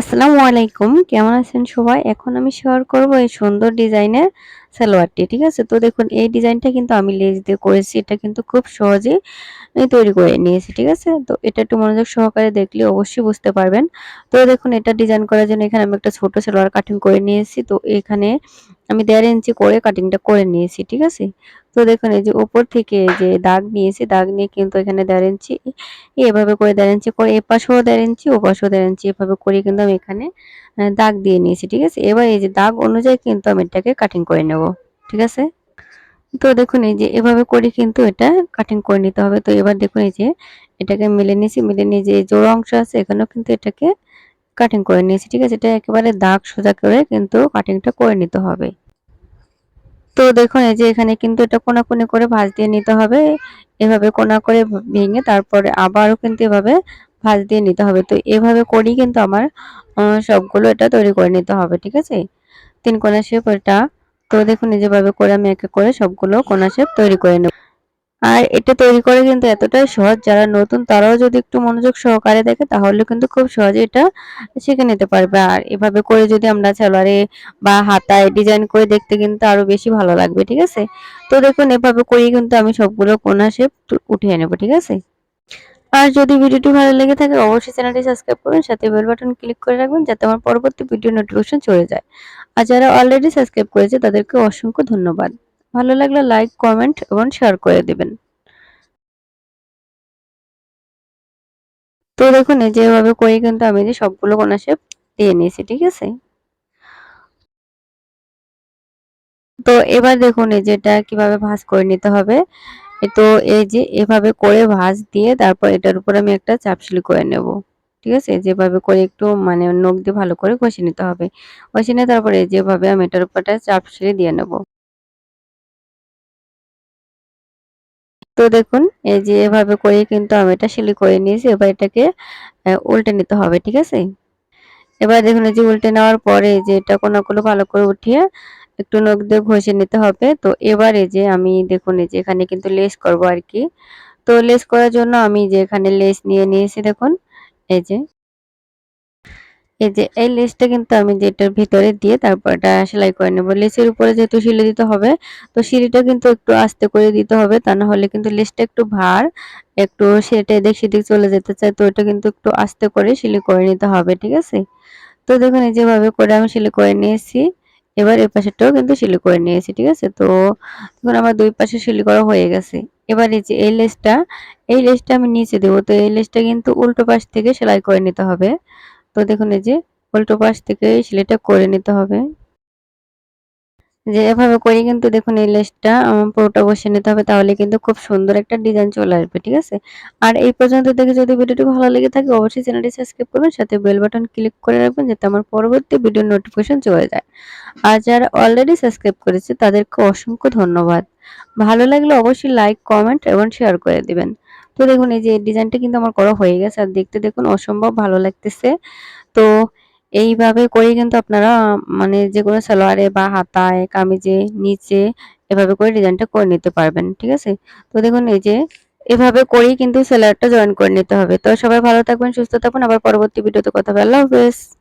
আসসালামু আলাইকুম। কেমন আছেন সবাই? এখন আমি শেয়ার করব এই সুন্দর ডিজাইনের সালোয়ারটি, ঠিক আছে? তো দেখুন, এই ডিজাইনটা কিন্তু আমি লেজ দিয়ে করেছি। এটা কিন্তু খুব সহজে তৈরি করে নিয়েছি, ঠিক আছে? তো এটা একটু মনোযোগ সহকারে দেখলে অবশ্যই বুঝতে পারবেন। তো দেখুন, এটা ডিজাইন করার জন্য এখানে আমি একটা ছোট সালোয়ার কাটিং করে নিয়েছি। তো এখানে আমি দেড় ইঞ্চি করে কাটিংটা করে নিয়েছি, ঠিক আছে? তো দেখুন, এই যে উপর থেকে যে দাগ নিয়েছি, দাগ নিয়ে কিন্তু এখানে দেড় ইঞ্চি, এভাবে করে দেড় ইঞ্চি করে এ পাশেও দেড় ইঞ্চি পাশেও দেড় ইঞ্চি, এভাবে করে কিন্তু আমি এখানে দাগ দিয়ে নিয়েছি, ঠিক আছে? এবার এই যে দাগ অনুযায়ী কিন্তু আমি এটাকে কাটিং করে নেব, ঠিক আছে? তো দেখুন, এই যে এভাবে করে কিন্তু এটা কাটিং করে নিতে হবে। তো এবার দেখুন, এই যে এটাকে মিলে নিয়েছি, মিলে নিয়ে যে জোড়া অংশ আছে, এখানেও কিন্তু এটাকে কাটিং করে নিয়েছি, ঠিক আছে? এটা একেবারে দাগ সোজা করে কিন্তু কাটিংটা করে নিতে হবে। তো দেখুন, এই যে এখানে কিন্তু এটা কোনাকুনি করে ভাঁজ দিয়ে নিতে হবে। এভাবে কোনা করে ভেঙে তারপরে আবারও কিন্তু এভাবে ভাঁজ দিয়ে নিতে হবে। তো এভাবে করেই কিন্তু আমার সবগুলো এটা তৈরি করে নিতে হবে, ঠিক আছে? তিন কোনা শেপ এটা। তো দেখুন, এই যেভাবে করে আমি একে করে সবগুলো কোনা শেপ তৈরি করে নেব। আর এটা তৈরি করে কিন্তু এতটাই সহজ। যারা নতুন, তারাও যদি একটু মনোযোগ সহকারে দেখে, তাহলে কিন্তু খুব সহজে এটা শিখে নিতে পারবে। আর এভাবে করে যদি আমরা সালোয়ারে বা হাতায় ডিজাইন করে দেখতে কিন্তু আরও বেশি ভালো লাগবে, ঠিক আছে? তো দেখুন, এভাবে করেই কিন্তু আমি সবগুলো কোনা শেপ উঠিয়ে নেব, ঠিক আছে? আর যদি ভিডিওটি ভালো লেগে থাকে, অবশ্যই চ্যানেলটি সাবস্ক্রাইব করবেন সাথে বেল বাটন ক্লিক করে রাখবেন, যাতে আমার পরবর্তী ভিডিও নোটিফিকেশন চলে যায়। আর যারা অলরেডি সাবস্ক্রাইব করেছে, তাদেরকে অসংখ্য ধন্যবাদ। ভালো লাগলে লাইক কমেন্ট এবং শেয়ার করে দেবেন। তো দেখুন, এই যেভাবে করে কিন্তু আমি যে সবগুলো কোনা শেপ দিয়ে নিয়েছি, ঠিক আছে? তো এবার দেখুন, এই যেটা কীভাবে ভাঁজ করে নিতে হবে তো এই যে এভাবে করে ভাঁজ দিয়ে তারপর এটার উপর আমি একটা চাপশিলি করে নেব, ঠিক আছে? যেভাবে করে একটু মানে নখ দিয়ে ভালো করে ঘষে নিতে হবে। ঘষে নিয়ে তারপরে যেভাবে আমি এটার উপরটা চাপশিলি দিয়ে নেব। তো দেখুন, এই যে এভাবে করে কিন্তু আমি এটা সিলি করে নিয়েছি। এবার এটাকে উল্টে নিতে হবে, ঠিক আছে? এবার দেখুন, এই যে উল্টে নেওয়ার পরে যে এটা কোনাগুলো ভালো করে উঠিয়ে একটু নখ দিয়ে ঘষে নিতে হবে। তো এবার এই যে আমি দেখুন, এই যে এখানে কিন্তু লেস করব আর কি। তো লেস করার জন্য আমি যে এখানে লেস নিয়ে নিয়েছি, দেখুন, এই যে এই যে, এই লেসটা কিন্তু আমি যেটার ভিতরে দিয়ে তারপর এটা সেলাই করে নেব। লেসের উপরে যেহেতু সিলে দিতে হবে, তো সিঁড়িটা কিন্তু একটু আস্তে করে দিতে হবে, তা না হলে কিন্তু লেসটা একটু ভার, একটু সেটা এদিক সেদিক চলে যেতে চায়, তো এটা কিন্তু একটু আস্তে করে সিলি করে নিতে হবে, ঠিক আছে? তো দেখুন, এই যেভাবে করে আমি সিলি করে নিয়েছি, এবার এই পাশেরটাও কিন্তু সিলি করে নিয়েছি, ঠিক আছে? তো দেখুন, আমার দুই পাশে সিলি করা হয়ে গেছে। এবার এই যে, এই লেসটা এই লেসটা আমি নিচে দেবো, তো এই লেসটা কিন্তু উল্টো পাশ থেকে সেলাই করে নিতে হবে। তো দেখুন এই যে উল্টো পাশ থেকে সেলাইটা করে নিতে হবে। যে এভাবে করে কিন্তু দেখুন এই লেসটা পুরোটা বসে নিতে হবে, তাহলে কিন্তু খুব সুন্দর একটা ডিজাইন চলে আসবে, ঠিক আছে? আর এই পর্যন্ত দেখে যদি ভিডিওটি ভালো লেগে থাকে, অবশ্যই চ্যানেলটি সাবস্ক্রাইব করবেন, সাথে বেল বাটন ক্লিক করে রাখবেন, যাতে আমার পরবর্তী ভিডিও নোটিফিকেশন চলে যায়। আর যারা অলরেডি সাবস্ক্রাইব করেছে, তাদেরকে অসংখ্য ধন্যবাদ। ভালো লাগলে অবশ্যই লাইক কমেন্ট এবং শেয়ার করে দিবেন। তো দেখুন, এই যে ডিজাইনটা কিন্তু আমার করা হয়ে গেছে আর দেখতে দেখুন অসম্ভব ভালো লাগতেছে। তো এইভাবে করেই কিন্তু আপনারা মানে যে কোনো সালোয়ারে বা হাতায়, কামিজে, নিচে এভাবে করে ডিজাইনটা করে নিতে পারবেন, ঠিক আছে? তো দেখুন, এই যে এভাবে করেই কিন্তু সেলারটা জয়েন করে নিতে হবে। তো সবাই ভালো থাকবেন, সুস্থ থাকবেন আবার পরবর্তী ভিডিওতে কথা হবে। আল্লাহ হাফেজ।